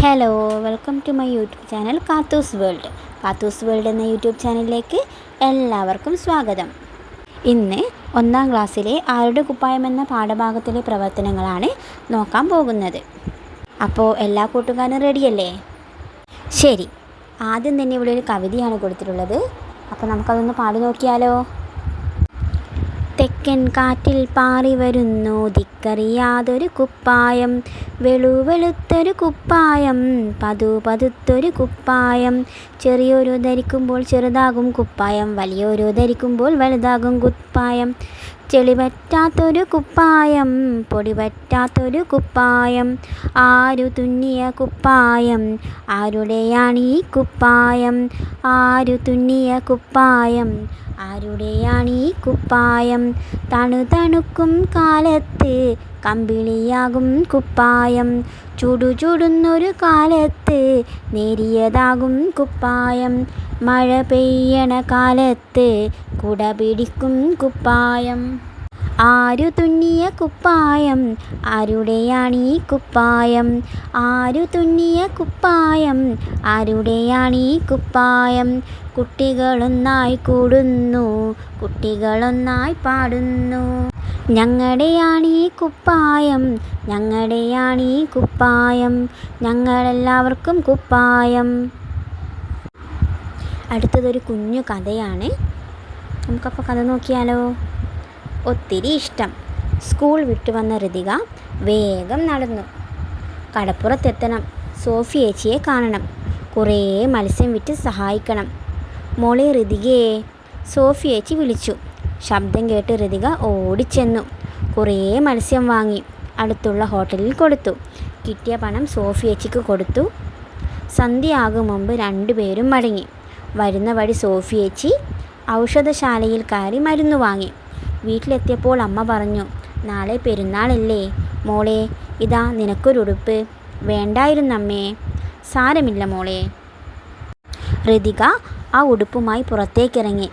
Hello welcome to my YouTube channel Kathoos world Kathoos world എന്ന YouTube ചാനലിലേക്ക് എല്ലാവർക്കും സ്വാഗതം. ഇന്ന് ഒന്നാം ക്ലാസ്സിലെ ആരുടെ കുപ്പായം എന്ന പാഠഭാഗത്തിലെ പ്രവർത്തനങ്ങളാണ് നോക്കാൻ പോകുന്നത്. അപ്പോൾ എല്ലാ കൂട്ടുകാരും റെഡിയല്ലേ ശരി ആദ്യം തന്നെ ഇവിടെ ഒരു കവിതയാണ് കൊടുത്തിട്ടുള്ളത്. അപ്പോൾ നമുക്കതൊന്ന് പാടി നോക്കിയാലോ? തെക്കൻ കാറ്റിൽ പാറി വരുന്നു ദിക്കറിയാതൊരു കുപ്പായം വെളുവെളുത്തൊരു കുപ്പായം പതു പതുത്തൊരു കുപ്പായം. ചെറിയൊരു ധരിക്കുമ്പോൾ ചെറുതാകും കുപ്പായം വലിയൊരു ധരിക്കുമ്പോൾ വലുതാകും കുപ്പായം. ചെളി പറ്റാത്തൊരു കുപ്പായം പൊടി പറ്റാത്തൊരു കുപ്പായം. ആരു തുന്നിയ കുപ്പായം ആരുടെയാണ് ഈ കുപ്പായം? ആരു തുന്നിയ കുപ്പായം ആരുടെയാണ് ഈ കുപ്പായം? തണു തണുക്കും കാലത്ത് കമ്പിളിയാകും കുപ്പായം. ചുടു ചുടുന്നൊരു കാലത്ത് നേരിയതാകും കുപ്പായം. മഴ പെയ്യണ കാലത്ത് കുട പിടിക്കും കുപ്പായം. ആരു തുന്നിയ കുപ്പായം ആരുടെയാണ് ഈ കുപ്പായം? ആരു തുന്നിയ കുപ്പായം ആരുടെയാണ് ഈ കുപ്പായം? കുട്ടികളൊന്നായി കൂടുന്നു കുട്ടികളൊന്നായി പാടുന്നു. ഞങ്ങളുടെയാണ് കുപ്പായം ഞങ്ങളുടെയാണ് കുപ്പായം ഞങ്ങളെല്ലാവർക്കും കുപ്പായം. അടുത്തതൊരു കുഞ്ഞു കഥയാണ്. നമുക്കപ്പോൾ കഥ നോക്കിയാലോ? ഒത്തിരി ഇഷ്ടം. സ്കൂൾ വിട്ടു വന്ന ഋതിക വേഗം നടന്നു. കടപ്പുറത്തെത്തണം. സോഫി ഏച്ചിയെ കാണണം. കുറേ മത്സ്യം വിറ്റ് സഹായിക്കണം. മോളെ ഋതികയെ സോഫി ഏച്ചി വിളിച്ചു. ശബ്ദം കേട്ട് ഋതിക ഓടിച്ചെന്നു. കുറേ മത്സ്യം വാങ്ങി അടുത്തുള്ള ഹോട്ടലിൽ കൊടുത്തു. കിട്ടിയ പണം സോഫിയച്ചിക്ക് കൊടുത്തു. സന്ധ്യയാകും മുമ്പ് രണ്ടുപേരും മടങ്ങി. വരുന്ന വഴി സോഫിയച്ചി ഔഷധശാലയിൽ കയറി മരുന്ന് വാങ്ങി. വീട്ടിലെത്തിയപ്പോൾ അമ്മ പറഞ്ഞു നാളെ പെരുന്നാളല്ലേ. മോളെ ഇതാ നിനക്കൊരുടുപ്പ് വേണ്ടായിരുന്നമ്മേ. സാരമില്ല മോളെ. ഋതിക ആ ഉടുപ്പുമായി പുറത്തേക്കിറങ്ങി.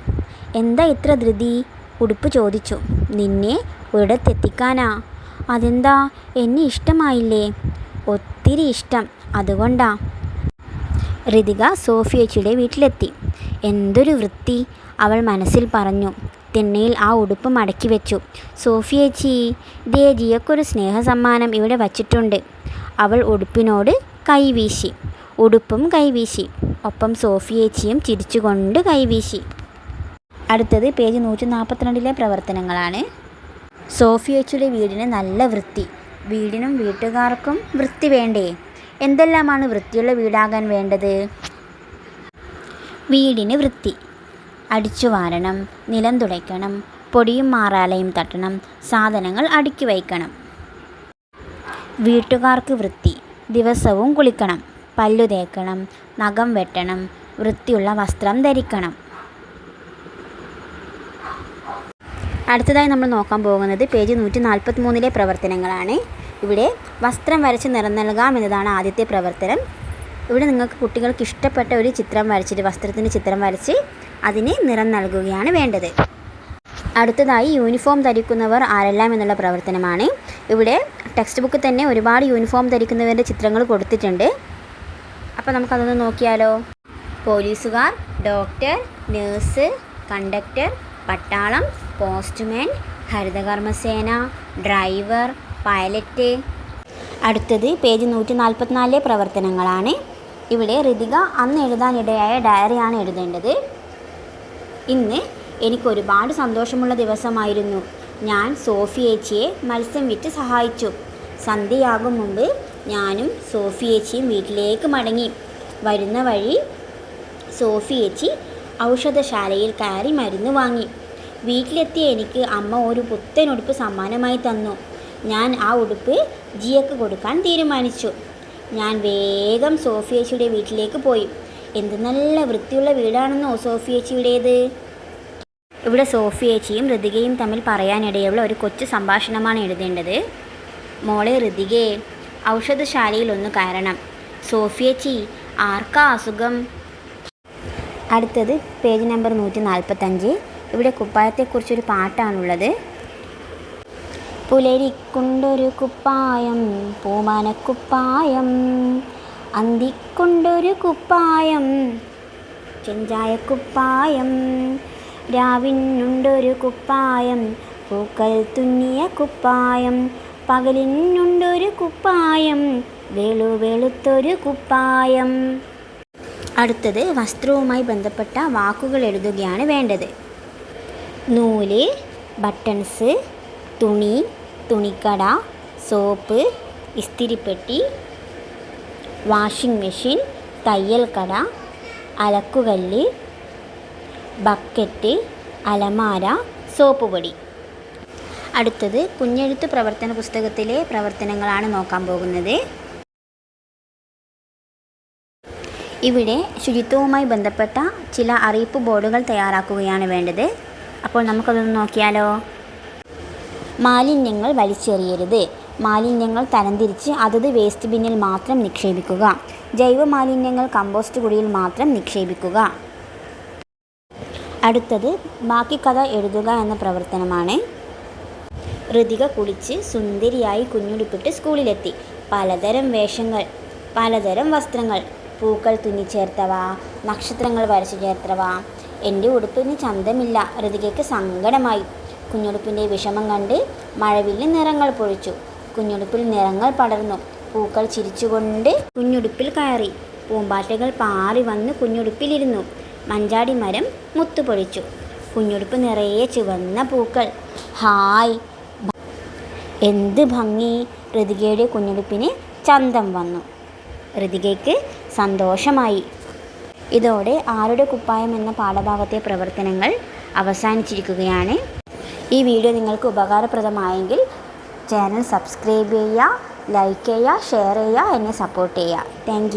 എന്താ ഇത്ര ധൃതി? ഉടുപ്പ് ചോദിച്ചു. നിന്നെ ഒരിടത്തെത്തിക്കാനാ? അതെന്താ? എന്നെ ഇഷ്ടമായില്ലേ? ഒത്തിരി ഇഷ്ടം. അതുകൊണ്ടാ. ഋതിക സോഫിയച്ചിയുടെ വീട്ടിലെത്തി. എന്തൊരു വൃത്തി അവൾ മനസ്സിൽ പറഞ്ഞു. തിണ്ണയിൽ ആ ഉടുപ്പ് മടക്കി വെച്ചു. സോഫിയച്ചി ദേ ജിയക്കൊരു സ്നേഹസമ്മാനം ഇവിടെ വച്ചിട്ടുണ്ട്. അവൾ ഉടുപ്പിനോട് കൈവീശി. ഉടുപ്പും കൈവീശി. ഒപ്പം സോഫിയേച്ചിയും ചിരിച്ചുകൊണ്ട് കൈവീശി. അടുത്തത് പേജ് നൂറ്റി നാൽപ്പത്തിരണ്ടിലെ പ്രവർത്തനങ്ങളാണ് സോഫിയേച്ചിയുടെ വീടിന് നല്ല വൃത്തി. വീടിനും വീട്ടുകാർക്കും വൃത്തി വേണ്ടേ? എന്തെല്ലാമാണ് വൃത്തിയുള്ള വീടാകാൻ വേണ്ടത്? വീടിന് വൃത്തി. അടിച്ചു വാരണം നിലം തുടയ്ക്കണം പൊടിയും മാറാലയും തട്ടണം സാധനങ്ങൾ അടുക്കി വയ്ക്കണം. വീട്ടുകാർക്ക് വൃത്തി. ദിവസവും കുളിക്കണം പല്ലു തേക്കണം നഖം വെട്ടണം വൃത്തിയുള്ള വസ്ത്രം ധരിക്കണം. അടുത്തതായി നമ്മൾ നോക്കാൻ പോകുന്നത് പേജ് നൂറ്റി നാൽപ്പത്തി മൂന്നിലെ പ്രവർത്തനങ്ങളാണ്. ഇവിടെ വസ്ത്രം വരച്ച് നിറം നൽകാം എന്നതാണ് ആദ്യത്തെ പ്രവർത്തനം. ഇവിടെ നിങ്ങൾക്ക് കുട്ടികൾക്ക് ഇഷ്ടപ്പെട്ട ഒരു ചിത്രം വരച്ചിട്ട് വസ്ത്രത്തിന്റെ ചിത്രം വരച്ച് അതിന് നിറം നൽകുകയാണ് വേണ്ടത്. അടുത്തതായി യൂണിഫോം ധരിക്കുന്നവർ ആരെല്ലാം എന്നുള്ള പ്രവർത്തനമാണ്. ഇവിടെ ടെക്സ്റ്റ് ബുക്കിൽ തന്നെ ഒരുപാട് യൂണിഫോം ധരിക്കുന്നവരുടെ ചിത്രങ്ങൾ കൊടുത്തിട്ടുണ്ട്. അപ്പോൾ നമുക്കതൊന്ന് നോക്കിയാലോ? പോലീസുകാർ ഡോക്ടർ നേഴ്സ് കണ്ടക്ടർ പട്ടാളം പോസ്റ്റ്മാൻ ഹരിതകർമ്മസേന ഡ്രൈവർ പൈലറ്റ്. അടുത്തത് പേജ് നൂറ്റി നാൽപ്പത്തിനാലിലെ പ്രവർത്തനങ്ങളാണ്. ഇവിടെ ഋതിക അന്ന് എഴുതാനിടയായ ഡയറിയാണ് എഴുതേണ്ടത്. ഇന്ന് എനിക്ക് ഒരുപാട് സന്തോഷമുള്ള ദിവസമായിരുന്നു. ഞാൻ സോഫിയേച്ചിയെ മത്സ്യം വിറ്റ് സഹായിച്ചു. സന്ധ്യയാകും മുമ്പ് ഞാനും സോഫിയേച്ചിയും വീട്ടിലേക്ക് മടങ്ങി. വരുന്ന വഴി സോഫിയേച്ചി ഔഷധശാലയിൽ കയറി മരുന്ന് വാങ്ങി. വീട്ടിലെത്തിയ എനിക്ക് അമ്മ ഒരു പുത്തൻ ഉടുപ്പ് സമ്മാനമായി തന്നു. ഞാൻ ആ ഉടുപ്പ് ജിയക്ക് കൊടുക്കാൻ തീരുമാനിച്ചു. ഞാൻ വേഗം സോഫിയേച്ചിയുടെ വീട്ടിലേക്ക് പോയി. എന്ത് നല്ല വൃത്തിയുള്ള വീടാണെന്നോ സോഫിയേച്ചിയുടേത്? ഇവിടെ സോഫിയേച്ചിയും ഋതികയും തമ്മിൽ പറയാനിടയുള്ള ഒരു കൊച്ചു സംഭാഷണമാണ് എഴുതേണ്ടത്. മോളെ ഋതികയെ ഔഷധശാലയിൽ ഒന്ന് കയറണം. സോഫിയേച്ചി ആർക്കാ അസുഖം? അടുത്തത് പേജ് നമ്പർ നൂറ്റി നാൽപ്പത്തഞ്ച് ഇവിടെ കുപ്പായത്തെക്കുറിച്ചൊരു പാട്ടാണുള്ളത്. പുലരിക്കൊണ്ടൊരു കുപ്പായം പൂമാനക്കുപ്പായം അന്തിക്കൊണ്ടൊരു കുപ്പായം ചെഞ്ചായക്കുപ്പായം രാവിനുണ്ടൊരു കുപ്പായം പൂക്കൾ തുന്നിയ കുപ്പായം പകലിനുണ്ടൊരു കുപ്പായം വെളു വെളുത്തൊരു കുപ്പായം. അടുത്തത് വസ്ത്രവുമായി ബന്ധപ്പെട്ട വാക്കുകൾ എഴുതുകയാണ് വേണ്ടത്. നൂൽ ബട്ടൺസ് തുണി തുണിക്കട സോപ്പ് ഇസ്തിരിപ്പെട്ടി വാഷിംഗ് മെഷീൻ തയ്യൽ കട അലക്കുകല്ല് ബക്കറ്റ് അലമാര സോപ്പ് പൊടി. അടുത്തത് കുഞ്ഞെഴുത്ത് പ്രവർത്തന പുസ്തകത്തിലെ പ്രവർത്തനങ്ങളാണ് നോക്കാൻ പോകുന്നത്. ഇവിടെ ശുചിത്വവുമായി ബന്ധപ്പെട്ട ചില അറിയിപ്പ് ബോർഡുകൾ തയ്യാറാക്കുകയാണ് വേണ്ടത്. അപ്പോൾ നമുക്കതൊന്ന് നോക്കിയാലോ? മാലിന്യങ്ങൾ വലിച്ചെറിയരുത്. മാലിന്യങ്ങൾ തരംതിരിച്ച് അതത് വേസ്റ്റ് ബിന്നിൽ മാത്രം നിക്ഷേപിക്കുക. ജൈവ മാലിന്യങ്ങൾ കമ്പോസ്റ്റ് കുഴിയിൽ മാത്രം നിക്ഷേപിക്കുക. അടുത്തത് ബാക്കി കഥ എഴുതുക എന്ന പ്രവർത്തനമാണ്. ഋതിക കുളിച്ച് സുന്ദരിയായി കുഞ്ഞുടുപ്പിട്ട് സ്കൂളിലെത്തി. പലതരം വേഷങ്ങൾ പലതരം വസ്ത്രങ്ങൾ. പൂക്കൾ തുന്നിച്ചേർത്തവ നക്ഷത്രങ്ങൾ വരച്ചു ചേർത്തവ എന്റെ ഉടുപ്പിന് ചന്തമില്ല. ഋതികയ്ക്ക് സങ്കടമായി. കുഞ്ഞുടുപ്പിന്റെ വിഷമം കണ്ട് മഴവില്ല് നിറങ്ങൾ പൊഴിച്ചു. കുഞ്ഞുടുപ്പിൽ നിറങ്ങൾ പടർന്നു. പൂക്കൾ ചിരിച്ചുകൊണ്ട് കുഞ്ഞുടുപ്പിൽ കയറി. പൂമ്പാറ്റകൾ പാറി വന്ന് കുഞ്ഞുടുപ്പിലിരുന്നു. മഞ്ചാടി മരം മുത്തുപൊഴിച്ചു. കുഞ്ഞുടുപ്പ് നിറയെ ചുവന്ന പൂക്കൾ. ഹായ്. എന്ത് ഭംഗി. ഋതികയുടെ കുഞ്ഞുടുപ്പിന് ചന്തം വന്നു. ഋതികയ്ക്ക് സന്തോഷമായി. ഇതോടെ ആരുടെ കുപ്പായം എന്ന പാഠഭാഗത്തെ പ്രവർത്തനങ്ങൾ അവസാനിച്ചിരിക്കുകയാണ്. ഈ വീഡിയോ നിങ്ങൾക്ക് ഉപകാരപ്രദമായെങ്കിൽ ചാനൽ സബ്സ്ക്രൈബ് ചെയ്യുക ലൈക്ക് ചെയ്യുക ഷെയർ ചെയ്യുക എന്നെ സപ്പോർട്ട് ചെയ്യുക. താങ്ക്